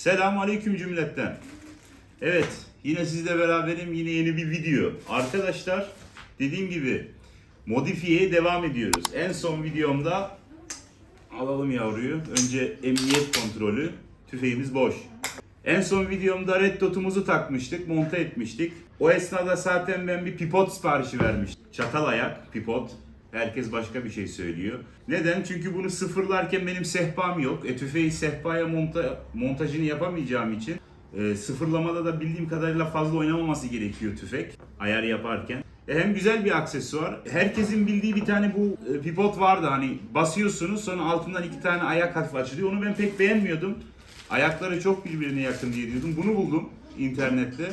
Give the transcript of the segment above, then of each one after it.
Selam aleyküm cümletten. Evet yine sizle beraberim yine yeni bir video. Arkadaşlar dediğim gibi modifiyeye devam ediyoruz. En son videomda alalım yavruyu. Önce emniyet kontrolü. Tüfeğimiz boş. En son videomda red dot'umuzu takmıştık, monte etmiştik. O esnada zaten ben bir pipot siparişi vermiştim. Çatal ayak, pipot. Herkes başka bir şey söylüyor. Neden? Çünkü bunu sıfırlarken benim sehpam yok. E tüfeği sehpaya monta, montajını yapamayacağım için e, sıfırlamada da bildiğim kadarıyla fazla oynamaması gerekiyor tüfek ayar yaparken. E, hem güzel bir aksesuar. Herkesin bildiği bir tane bu e, pipot vardı hani basıyorsunuz sonra altından iki tane ayak hafif açılıyor. Onu ben pek beğenmiyordum. Ayakları çok birbirine yakın diye diyordum. Bunu buldum internette.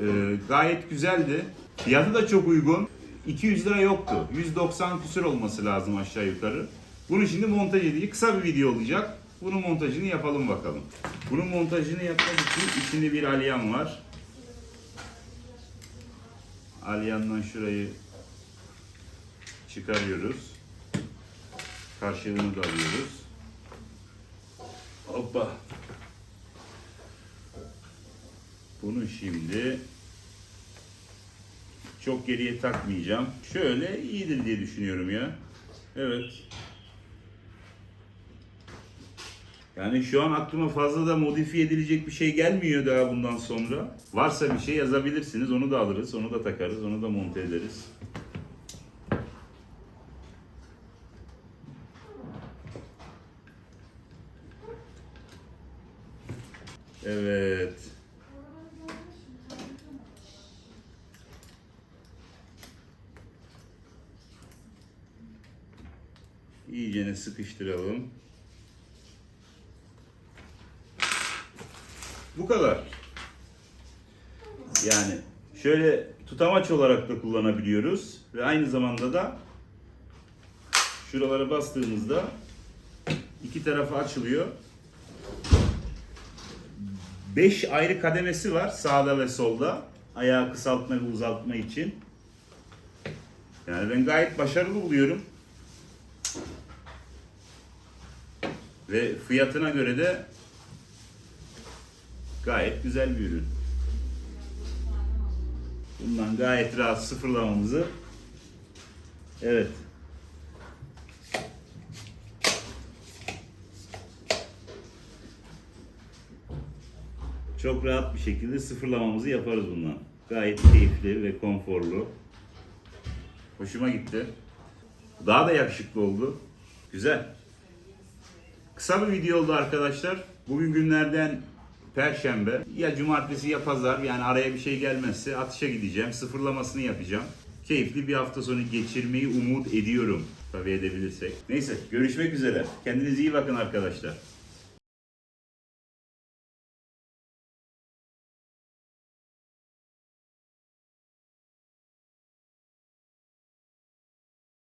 E, gayet güzeldi. Fiyatı da çok uygun. 200 lira yoktu. 190 küsür olması lazım aşağı yukarı. Bunu şimdi montaj edeceğiz. Kısa bir video olacak. Bunun montajını yapalım bakalım. Bunun montajını yapmak için içinde bir alyan var. Alyandan şurayı çıkarıyoruz. Karşılığını da alıyoruz. Hoppa. Bunu şimdi çok geriye takmayacağım. Şöyle iyidir diye düşünüyorum ya. Evet. Yani şu an aklıma fazla da modifiye edilecek bir şey gelmiyor daha bundan sonra. Varsa bir şey yazabilirsiniz. Onu da alırız. Onu da takarız. Onu da monte ederiz. Evet. İyicene sıkıştıralım. Bu kadar. Yani şöyle tutamaç olarak da kullanabiliyoruz ve aynı zamanda da şuralara bastığımızda iki tarafı açılıyor. 5 ayrı kademesi var sağda ve solda. Ayağı kısaltma ve uzaltma için. Yani ben gayet başarılı buluyorum. Ve fiyatına göre de gayet güzel bir ürün. Bundan gayet rahat sıfırlamamızı Evet. Çok rahat bir şekilde sıfırlamamızı yaparız bundan. Gayet keyifli ve konforlu. Hoşuma gitti. Daha da yakışıklı oldu. Güzel. Kısa bir video oldu arkadaşlar. Bugün günlerden Perşembe ya cumartesi ya pazar yani araya bir şey gelmezse atışa gideceğim. Sıfırlamasını yapacağım. Keyifli bir hafta sonu geçirmeyi umut ediyorum. Tabii edebilirsek. Neyse görüşmek üzere. Kendinize iyi bakın arkadaşlar.